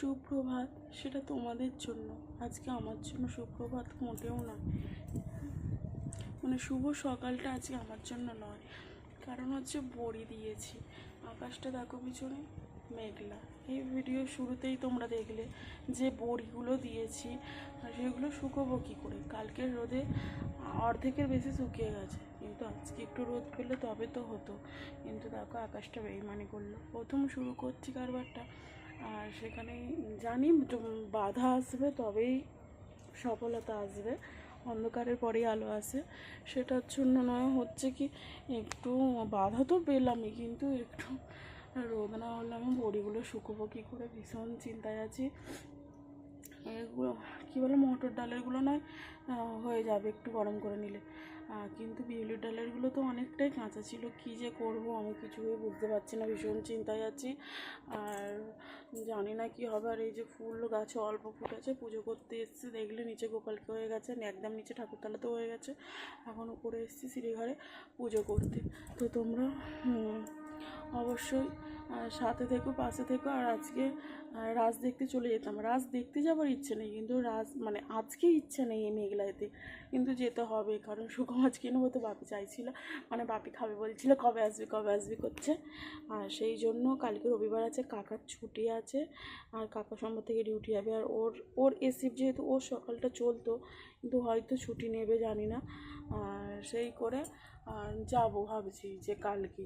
সুপ্রভাত, সেটা তোমাদের জন্য। আজকে আমার জন্য সুপ্রভাত মোটেও নয়। মানে শুভ সকালটা আজকে আমার জন্য নয়। কারণ হচ্ছে বড়ি দিয়েছি। আকাশটা দেখো পিছনে, মেঘলা। এই ভিডিও শুরুতেই তোমরা দেখলে যে বড়িগুলো দিয়েছি সেগুলো শুকোবো কী করে? কালকের রোদে অর্ধেকের বেশি শুকিয়ে গেছে। কিন্তু আজকে একটু রোদ পেলে তবে তো হতো। কিন্তু দেখো আকাশটা বেইমানি করল। প্রথম শুরু করছি কারবারটা। আর সেখানে জানি বাধা আসবে তবেই সফলতা আসবে। অন্ধকারের পরেই আলো আসে। সেটার জন্য নয়, হচ্ছে কি, একটু বাধা তো পেলামই, কিন্তু একটু রোদ না হলে আমি বড়িগুলো শুকোবো কী করে? ভীষণ চিন্তায় আছি। এগুলো কী বলে, মটর ডালেরগুলো নয় হয়ে যাবে একটু গরম করে নিলে। কিন্তু বিউলির ডালেরগুলো তো অনেকটাই কাঁচা ছিল, কী যে করব আমি কিছুই বুঝতে পারছি না, ভীষণ চিন্তায় আছি। আর জানি না কি হবে, আর এই যে ফুল গাছে অল্প ফুটেছে, পুজো করতে এসেছি, দেখলে নিচে গোপালকে হয়ে গেছে একদম নিচে ঠাকুরতলাতেও হয়ে গেছে। এখন উপরে এসেছি সিঁড়িঘরে পুজো করতে। তো তোমরা অবশ্যই সাথে থেকো, পাশে থেকো, আর আজকে রাজ দেখতে চলে যেতাম। রাজ দেখতে যাবার ইচ্ছে নেই, কিন্তু রাজ মানে আজকে ইচ্ছে নেই এই মেঘলাতে কিন্তু যেতে হবে, কারণ শুকো মাছ কিনবো তো বাপি চাইছিল। মানে বাপি খাবে বলছিল, কবে আসবি কবে আসবি? করছে। আর সেই জন্য কালকে রবিবার আছে, কাকার ছুটি আছে, আর কাকা সোমবার থেকে ডিউটি যাবে। আর ওর ওর এসিপ যেহেতু ওর সকালটা চলতো, কিন্তু হয়তো ছুটি নেবে, জানি না। আর সেই করে যাব ভাবছি যে কালকে।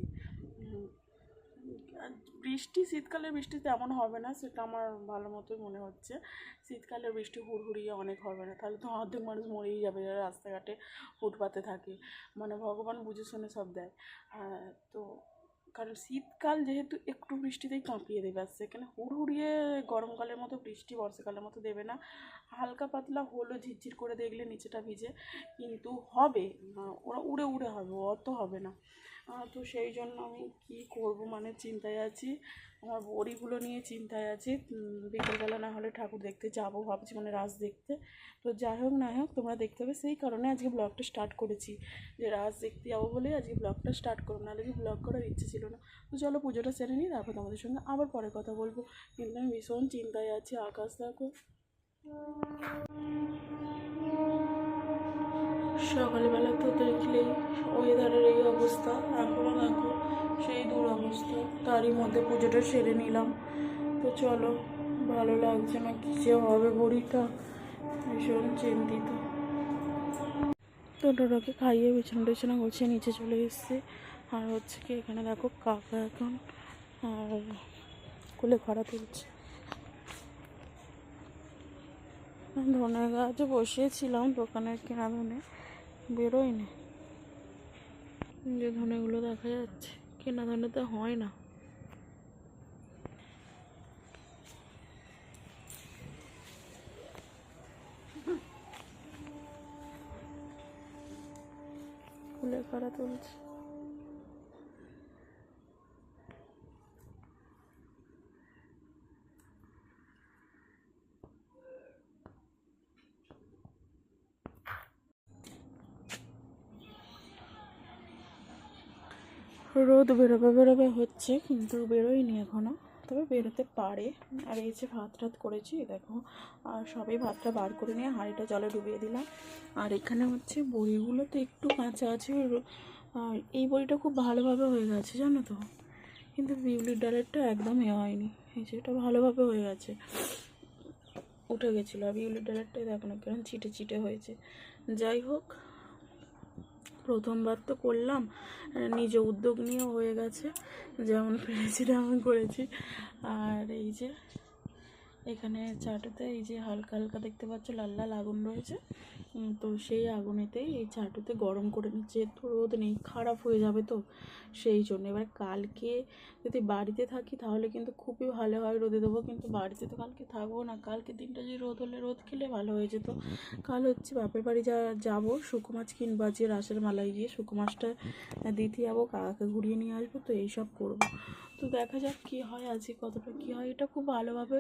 বৃষ্টি শীতকালের বৃষ্টি তেমন হবে না, সেটা আমার ভালো মতোই মনে হচ্ছে। শীতকালের বৃষ্টি হুড়হুড়িয়ে অনেক হবে না, তাহলে তো অর্ধেক মানুষ মরেই যাবে যারা রাস্তাঘাটে ফুটপাতে থাকে। মানে ভগবান বুঝে শুনে সব দেয়। তো, কারণ শীতকাল যেহেতু একটু বৃষ্টিতেই কাঁপিয়ে দেবে, আর সেখানে হুড়হুড়িয়ে গরমকালের মতো বৃষ্টি বর্ষাকালের মতো দেবে না। হালকা পাতলা হলো ঝিরঝির করে দেখলে নিচেটা ভিজে, কিন্তু হবে, ওরা উড়ে উড়ে হবে, অত হবে না। তো সেই জন্য আমি কি করব? মানে চিন্তায় আছি। আমার বড়িগুলো নিয়ে চিন্তায় আছি। বিকেলবেলা না হলে ঠাকুর দেখতে যাব ভাবছি মানে রাস দেখতে। তো যাই হোক, না হোক, তোমরা দেখতে হবে। সেই কারণে আজকে ব্লগটা স্টার্ট করেছি। যে রাস দেখতে যাব বলে আজকে ব্লগটা স্টার্ট করো নাহলে কি ব্লগ করার ইচ্ছে ছিল না। তো চলো পুজোটা সেরে নিই, তারপর তোমাদের সঙ্গে আবার পরে কথা বলব। কিন্তু আমি ভীষণ চিন্তায় আছি, আকাশ দেখো। সকালবেলা তো দেখলেই ওয়েদারের এই অবস্থা এখনও দেখো সেই দূর অবস্থা তারই মধ্যে পুজোটা সেরে নিলাম। তো চলো, ভালো লাগছে না কী যে হবে বড়িটা ভীষণ চিন্তিত। ডোডোকে খাইয়ে বিছানা টিছানা গুছিয়ে নিচে চলে এসেছি। আর হচ্ছে কি এখানে দেখো কাকা এখন, আর কুলে খরা তুলছে। ধনে গাছ বসিয়েছিলাম দোকানের কেনা ধনে। বেরোয়নি। যে ধনেগুলো দেখা যাচ্ছে কেনা ধনে তো হয় না। ফুলে করা তুলছে। রোদ বেরোবে বেরোবে হচ্ছে, কিন্তু বেরোয়নি এখনও। তবে বেরোতে পারে। আর এই যে ভাত টাত করেছি দেখো, আর সবাই ভাতটা বার করে নিয়ে হাঁড়িটা জলে ডুবিয়ে দিলাম। আর এখানে হচ্ছে বড়িগুলো তো একটু কাঁচা আছে, আর এই বড়িটা খুব ভালোভাবে হয়ে গেছে, জানো তো? কিন্তু বিউলির ডালেরটা একদম এ হয়নি। এই যে এটা ভালোভাবে হয়ে গেছে। উঠে গেছিল, আর বিউলির ডালেরটাই দেখো না কেমন চিটে চিটে হয়েছে। যাই হোক প্রথমবার তো করলাম নিজ উদ্যোগ নিয়েও হয়ে গেছে, যেমন পেরেছি তেমন করেছি। আর এই যে এখানে চাটুতে এই যে হালকা হালকা দেখতে পাচ্ছ, লাল লাল আগুন রয়েছে। তো সেই আগুনেতেই এই চাটুতে গরম করে নিচ্ছে। যেহেতু রোদ নেই, খারাপ হয়ে যাবে তো। সেই জন্য এবার কালকে যদি বাড়িতে থাকি, তাহলে কিন্তু খুবই ভালো হয় রোদে দেবো। কিন্তু বাড়িতে তো কালকে থাকব না। কালকে দিনটা যদি রোদ হলে, রোদ খেলে ভালো হয়ে যেত। কাল হচ্ছে বাপের বাড়ি যা, যাব, শুকো মাছ কিনবো, আজকে রাসের মালায় গিয়ে শুকো মাছটা দিতে যাব, কাকাকে ঘুরিয়ে নিয়ে আসব। তো এইসব করব। তো দেখা যাক কী হয়, আজকে কতটা কী হয়। এটা খুব ভালোভাবে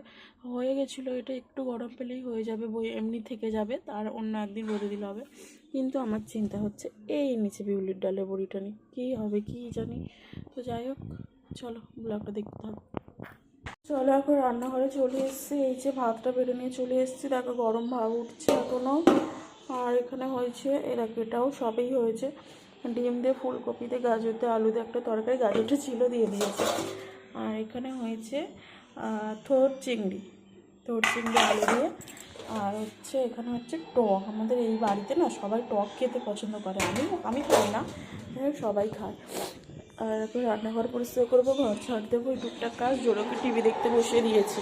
হয়ে গেছিল, এটা একটু গরম পেলেই হয়ে যাবে, বই এমনি থেকে যাবে, তার অন্য একদিন রোদে দিলে হবে। কিন্তু আমার চিন্তা হচ্ছে, এই নিচে বিউলির ডালে বড়িটা নিয়ে কী হবে, কী জানি। তো যাই হোক, চলো ব্লগটা দেখতে থাকো। চলো এখন রান্নাঘরে চলে এসেছি, এই যে ভাতটা বেড়ে নিয়ে চলে এসেছি। দেখো গরম ভাব উঠছে এখনও আর এখানে হয়েছে এরা এটাও সবই হয়েছে। ডিম দিয়ে ফুলকপিতে গাজর দিয়ে আলু দিয়ে একটা তরকারি, গাজরটা ছিল দিয়ে দিয়েছে। আর এখানে হয়েছে থোর চিংড়ি। থোর চিংড়ি, আলু দিয়ে। আর হচ্ছে, এখানে হচ্ছে টক। আমাদের এই বাড়িতে না সবাই টক খেতে পছন্দ করে। আমি আমি খাই না কিন্তু সবাই খায়। আর এখন রান্নাঘর পরিষ্কার করব, ঘর ছাড় দেবো টুকটাক কাজ। জোরকে টিভি দেখতে বসিয়ে দিয়েছি।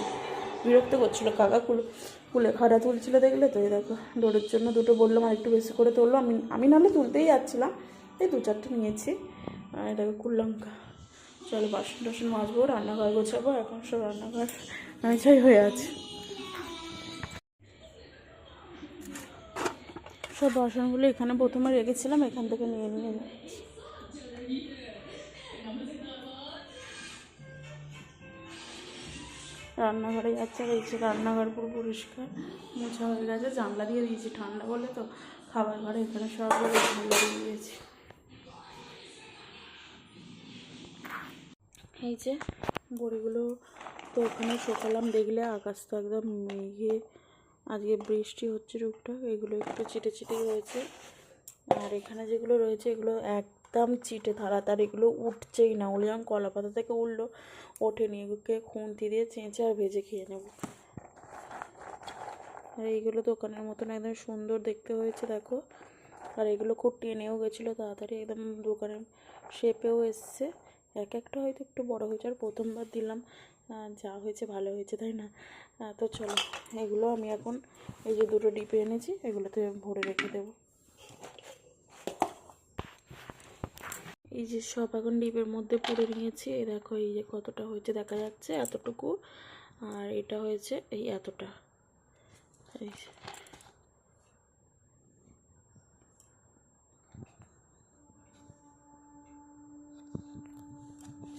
বিরক্ত করছিল, কাকা কুলে কুলে খাড়া তুলছিল দেখলে তো, এই দেখো ডোরের জন্য দুটো বললাম আর একটু বেশি করে তুললো। আমি আমি নাহলে তুলতেই যাচ্ছিলাম। এই দু চারটে নিয়েছি। আর দেখো কুললঙ্কা চলো বাসন টাসন মাজবো, রান্নাঘর গোছাবো, এখন সব রান্নাঘর নাইছাই হয়ে আছে। সব বাসনগুলো এখানে প্রথমে রেখেছিলাম, এখান থেকে নিয়ে নিয়ে রান্নাঘরে যাচ্ছে আর রান্নাঘর পুরো পরিষ্কার, মোছা হয়ে গেছে, জানলা দিয়ে দিয়েছি ঠান্ডা বলে তো, খাবার ঘরে এখানে সব জানলা দিয়ে দিয়েছি। এই যে বড়িগুলো তো ওখানে শোকালাম, দেখলে আকাশ তো একদম মেঘে। আজকে বৃষ্টি হচ্ছে টুকটাক, এগুলো একটু চিটে চিটে হয়েছে। আর এখানে যেগুলো রয়েছে, এগুলো একদম চিটে তাড়াতাড়ি এগুলো উঠছেই না। ওগুলো যেমন কলা পাতা থেকে উঠল, ওঠেনি। এগুলোকে খুন্তি দিয়ে চেঁচে আর ভেজে খেয়ে নেব। আর এইগুলো দোকানের মতন একদম সুন্দর দেখতে হয়েছে, দেখো। আর এগুলো খুব টেনেও গেছিল, তাড়াতাড়ি একদম দোকানের শেপেও এসছে। এক একটা হয়তো একটু বড় হয়েছে আর প্রথমবার দিলাম যা হয়েছে ভালো হয়েছে, তাই না? তো চলো, এগুলো আমি এখন এই যে দুটো ডিপে এনেছি, এগুলোতে ভরে রেখে দেবো। এই যে সব এখন ডিপের মধ্যে পুরে নিয়েছি, এই দেখো এই যে কতটা হয়েছে, দেখা যাচ্ছে এতটুকু, আর এটা হয়েছে এই এতটা। এই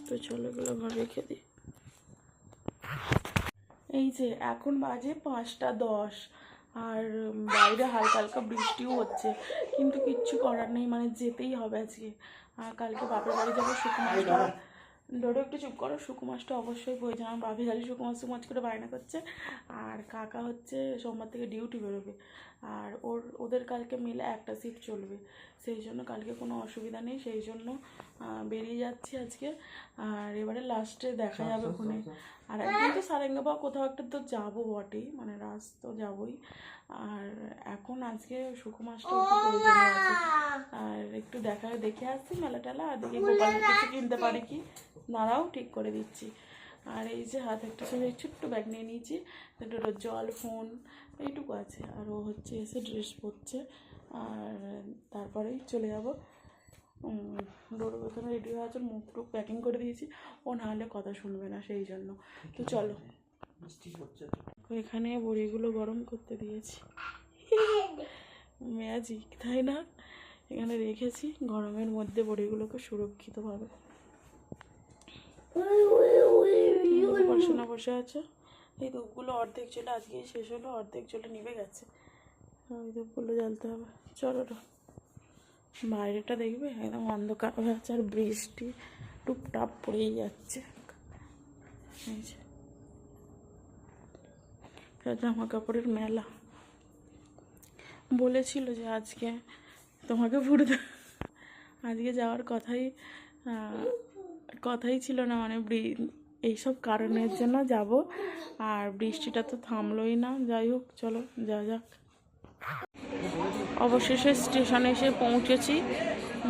তো চলো এগুলো আমার রেখে দিই। এই যে এখন বাজে পাঁচটা দশ আর বাইরে হালকা হালকা বৃষ্টিও হচ্ছে। কিন্তু কিচ্ছু করার নেই মানে যেতেই হবে আজকে। আর কালকে বাপের বাড়ি যাব শুকুমাসটা ডোডো একটু চুপ করো শুকুমাসটা অবশ্যই প্রয়োজন আমার বাপের বাড়ি শুকুমাস শুকুমাস করে বায়না করছে। আর কাকা হচ্ছে সোমবার থেকে ডিউটি বেরোবে। আর ওর ওদের কালকে মিলে একটা শিফট চলবে। সেই জন্য কালকে কোনো অসুবিধা নেই সেই জন্য বেরিয়ে যাচ্ছি আজকে। আর এবারে লাস্টে দেখা যাবে ওখানে আর একদিন তো সারেঙ্গাবা কোথাও একটা তো যাব বটেই মানে রাস তো যাবোই। আর এখন আজকে সুকুমাসটা একটু প্রয়োজনীয় আছে। আর একটু দেখা দেখে আসছি মেলা টেলা আর দেখি গোপালের কিছু কিনতে পারি কি? দাঁড়াও ঠিক করে দিচ্ছি। আর এই যে হাত একটা ছেলে ছোট্ট ব্যাগ নিয়ে নিয়েছি। দুটো জল ফোন এইটুকু আছে আর ও হচ্ছে এসে ড্রেস পরছে আর তারপরেই চলে যাব ডোর প্রথমে রেডি হয়ে আছে মুখ টুক প্যাকিং করে দিয়েছি ও না হলে কথা শুনবে না সেই জন্য তো চলো এখানে বড়িগুলো গরম করতে দিয়েছি ম্যাজিক তাই না এখানে রেখেছি গরমের মধ্যে বড়িগুলোকে সুরক্ষিতভাবে পড়াশোনা বসে আছে এই ধূপগুলো অর্ধেক চলে আজকেই শেষ হলো, অর্ধেক চলে নিভে গেছে। ওই ধূপগুলো জ্বালতে হবে। চলো। বাইরেটা দেখবে, একদম অন্ধকার হয়ে আছে আর বৃষ্টি টুপটাপ পড়েই যাচ্ছে। জামা কাপড়ের মেলা। বলেছিল যে আজকে তোমাকে ফুটতে আজকে যাওয়ার কথাই কথাই ছিল না মানে এইসব কারণের জন্য যাব। আর বৃষ্টিটা তো থামলোই না। যাই হোক, চলো যা যাক। অবশেষে স্টেশনে এসে পৌঁছেছি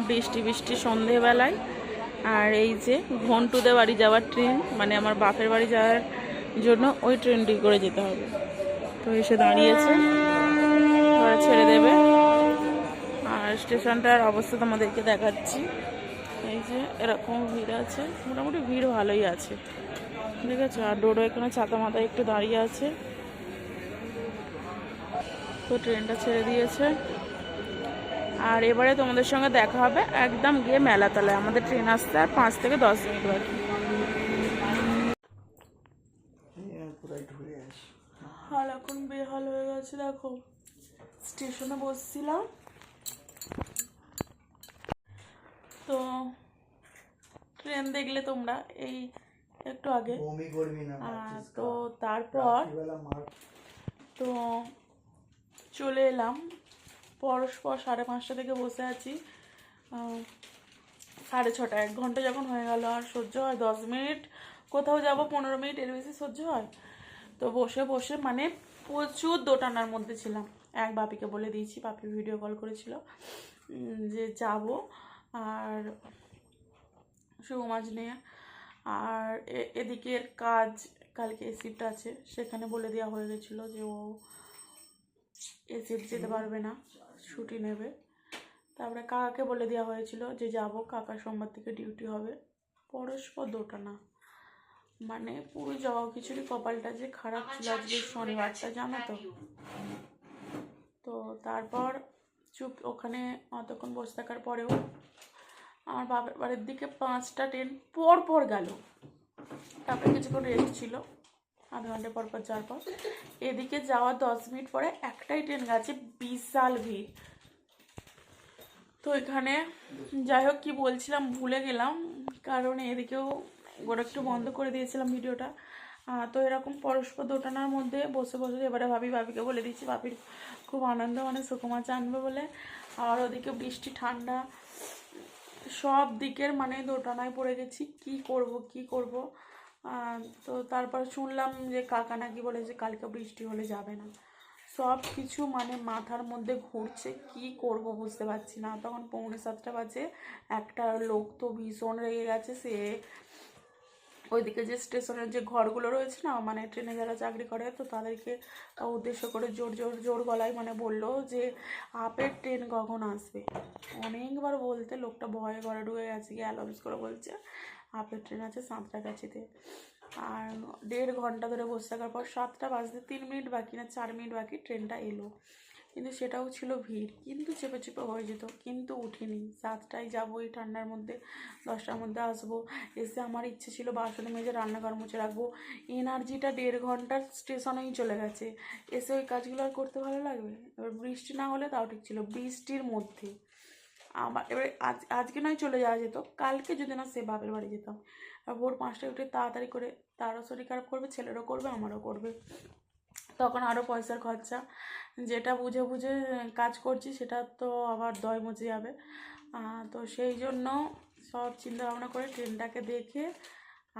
বৃষ্টি বৃষ্টি সন্ধেবেলায়। আর এই যে ঘন্টুদে বাড়ি যাওয়ার ট্রেন মানে আমার বাপের বাড়ি যাওয়ার জন্য ওই ট্রেনটি করে যেতে হবে। তো এসে দাঁড়িয়েছে ছেড়ে দেবে। আর স্টেশনটার অবস্থা তোমাদেরকে দেখাচ্ছি। এই যে এরকম ভিড় আছে, মোটামুটি ভিড় ভালোই আছে। ঠিক আছে আর ডোডো এখানে ছাতা মাথায় একটু দাঁড়িয়ে আছে। তো ট্রেনটা ছেড়ে দিয়েছে। আর এবারে তোমাদের সঙ্গে দেখা হবে একদম গিয়ে মেলা মেলাতলায়। আমাদের ট্রেন আসতে আর পাঁচ থেকে দশ মিনিট বাকি। হাল এখন বেহাল হয়ে গেছে, দেখো। স্টেশনে বসছিলাম। তো ট্রেন দেখলে তোমরা এই একটু আগে। আহ, তো তারপর তো চলে এলাম। পরস্পর সাড়ে পাঁচটা থেকে বসে আছি। সাড়ে ছটা এক ঘণ্টা যখন হয়ে গেল আর সহ্য হয় দশ মিনিট। কোথাও যাব পনেরো মিনিট এর বেশি সহ্য হয়? তো বসে বসে মানে প্রচুর দোটানার মধ্যে ছিলাম। এক বাপিকে বলে দিয়েছি বাপি ভিডিও কল করেছিল যে যাব। আর শুভ মাছ নিয়ে। আর এদিকের কাজ কালকে এসিপটা আছে সেখানে বলে দেওয়া হয়ে গেছিল যে ও এসিপ যেতে পারবে না ছুটি নেবে। তারপরে কাকাকে বলে দেওয়া হয়েছিল যে যাব কাকা সোমবার থেকে ডিউটি হবে। পরস্পর দুটা না। মানে পুরো জবা খিচুড়ি কপালটা যে খারাপ ছিল আজকে শনিবারটা জানো তো? তো তারপর চুপ ওখানে অতক্ষণ বসে থাকার পরেও আমার বাবার বাড়ির দিকে পাঁচটা ট্রেন পর পর গেল। তারপরে কিছুক্ষণ রেস্ট ছিল। আধ ঘণ্টা পর পর যাওয়ার পর। এদিকে যাওয়ার দশ মিনিট পরে একটাই ট্রেন গেছে, বিশাল ভিড়। তো এখানে যাই হোক, কি বলছিলাম, ভুলে গেলাম। কারণ এদিকেও গোটা একটু বন্ধ করে দিয়েছিলাম ভিডিওটা। তো এরকম পরস্পর দোটানার মধ্যে বসে বসে এবারে ভাবি, ভাবিকে বলে দিচ্ছি, ভাবির খুব আনন্দ মানে সুকুমার আনবে বলে। আর ওদিকে বৃষ্টি, ঠান্ডা সব দিকের মানে দোটানায় পড়ে গেছি। কি করব কি করব? তো তারপর শুনলাম যে কাকা নাকি বলে যে কালকে বৃষ্টি হলে যাবে না। সব কিছু মানে মাথার মধ্যে ঘুরছে, কি করব বুঝতে পারছি না। তখন পৌনে সাতটা বাজে, একটা লোক তো ভীষণ রেগে গেছে, সে ওইদিকে যে স্টেশনের যে ঘরগুলো রয়েছে না মানে ট্রেনে যারা চাকরি করে, তো তাদেরকে উদ্দেশ্য করে জোর জোর জোর গলায় মানে বলল যে, আপের ট্রেন কখন আসবে? অনেকবার বলতে লোকটা ভয়ে ঘরে ঢুকে গেছে, গিয়ে অ্যালাউন্স করে বলছে, আপের ট্রেন আছে সাঁতরাগাছিতে। আর দেড় ঘণ্টা ধরে বসে থাকার পর সাতটা বাজতে তিন মিনিট বাকি না, চার মিনিট বাকি ট্রেনটা এলো। কিন্তু সেটাও ছিল ভিড়। কিন্তু চেপে চেপে হয়ে যেত। কিন্তু উঠিনি। সাতটায় যাব এই ঠান্ডার মধ্যে। দশটার মধ্যে আসব। এসে আমার ইচ্ছে ছিল বাসনে মেজে রান্নাঘর মুছে রাখব। এনার্জিটা দেড় ঘণ্টার স্টেশনেই চলে গেছে। এসে ওই কাজগুলো আর করতে ভালো লাগবে? এবার বৃষ্টি না হলে তাও ঠিক ছিল। বৃষ্টির মধ্যে। আবার এবারে আজ আজকে নয় চলে যাওয়া যেত। কালকে যদি না সে বাপের বাড়ি যেতাম। ভোর পাঁচটায় উঠে তাড়াতাড়ি করে তারও শরীর খারাপ করবে, ছেলেরও করবে, আমারও করবে। তখন আরও পয়সার খরচা। যেটা বুঝে বুঝে কাজ করছি, সেটা তো আবার দয় মচে যাবে। তো সেই জন্য সব চিন্তা ভাবনা করে ট্রেনটাকে দেখে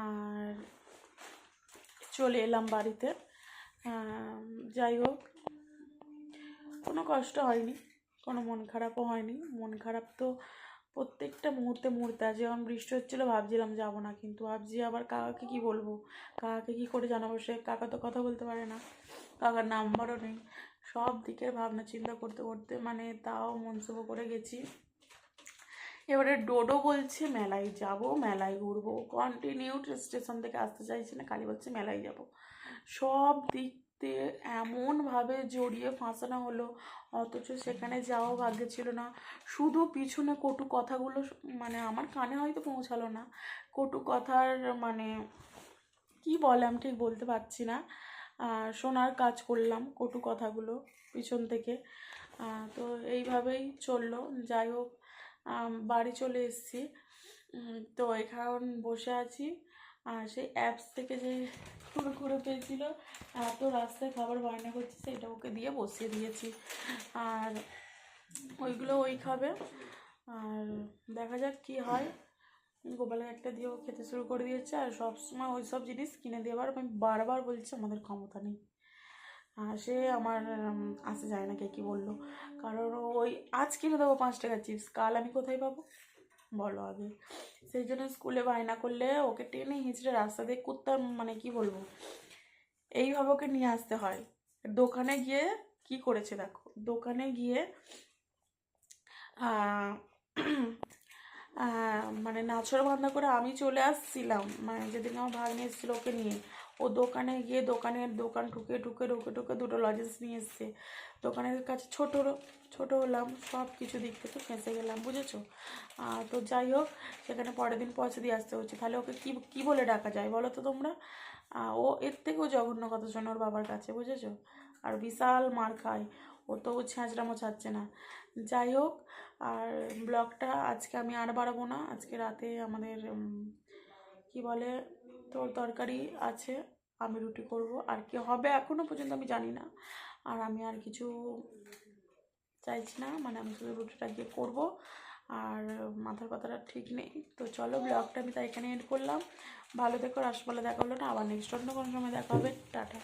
আর চলে এলাম বাড়িতে। যাই হোক, কোনো কষ্ট হয়নি, কোনো মন খারাপও হয়নি। মন খারাপ তো প্রত্যেকটা মুহূর্তে মুহূর্তে আজ যখন বৃষ্টি হচ্ছিল, ভাবছিলাম যাব না, কিন্তু ভাবছি আবার কাকাকে কি বলব? কাকাকে কি করে জানাব? সে কাকা তো কথা বলতে পারে না। কাকার নাম্বারও নেই। সব দিকের ভাবনা চিন্তা করতে করতে মানে তাও মনসুবো করে গেছি। এবারে ডোডো বলছে, মেলায় যাব, মেলায় ঘুরবো। কন্টিনিউ স্টেশন থেকে আসতে চাইছি না, খালি বলছে মেলায় যাব। সব দিক দিয়ে এমনভাবে জড়িয়ে ফাঁসানো হলো, অথচ সেখানে যাওয়াও ভাগ্যে ছিল না। শুধু পিছনে কটু কথাগুলো মানে আমার কানে হয়তো পৌঁছালো না। কটু কথার মানে কি বলে আমি ঠিক বলতে পারছি না। শোনার কাজ করলাম কটু কথাগুলো পিছন থেকে। তো এইভাবেই চলল। যাই হোক বাড়ি চলে এসেছি। তো এখন বসে আছি। আর সেই অ্যাপস থেকে যে কুড়ো পেয়েছিল এত রাস্তায় খাবার বায়না করছি, সেটা ওকে দিয়ে বসিয়ে দিয়েছি। আর ওইগুলো ওই খাবে। আর দেখা যাক কি হয়। গোপালে একটা দিয়েও খেতে শুরু করে দিয়েছে আর সবসময় ওই সব জিনিস কিনে দেওয়ার আমি বারবার বলছি আমাদের ক্ষমতা নেই। সে আমার আসে যায় না কে কী বলল। কারণ ওই আজ কিনে দেবো পাঁচ টাকার চিপস, কাল আমি কোথায় পাবো? বলো আগে। সেই জন্য স্কুলে বায়না করলে ওকে টেনে হিঁচড়ে রাস্তা দিয়ে কুত্তার মানে কি বলব, এইভাবে ওকে নিয়ে আসতে হয়। দোকানে গিয়ে কি করেছে দেখো, দোকানে গিয়ে মানে নাছর বান্ধা করে আমি চলে আসছিলাম। মানে যেদিন আমার ভাগ্নে এসেছিল ওকে নিয়ে। ও দোকানে গিয়ে দোকানের দোকান ঠুকে ঠুকে ঢুকে ঢুকে দুটো লজেন্স নিয়ে এসছে। দোকানের কাছে ছোট ছোট হলাম, সব কিছু দিক থেকে ফেঁসে গেলাম, বুঝেছ? তো যাই হোক, সেখানে পরের দিন পয়সা দিয়ে আসতে হচ্ছে। তাহলে ওকে কি কি বলে ডাকা যায় বলো তো তোমরা? ও এর থেকেও জঘন্য কথা শোনো ওর বাবার কাছে, বুঝেছ? আর বিশাল মার খায়। ও তো ছ্যাঁচড়ামো ছাড়ছে না। যাই হোক, আর ব্লগটা আজকে আমি আর বাড়াবো না। আজকে রাতে আমাদের কি বলে, তোর তরকারি আছে, আমি রুটি করব। আর কি হবে এখনও পর্যন্ত আমি জানি না। আর আমি আর কিছু চাইছি না মানে আমি শুধু রুটিটা গিয়ে করব। আর মাথার কথাটা ঠিক নেই। তো চলো, ব্লগটা আমি তাই এখানে এড করলাম। ভালো থেকো রাসপালা দেখা হলো না। আবার নেক্সট অন্য কোনো সময় দেখা হবে। টাটা।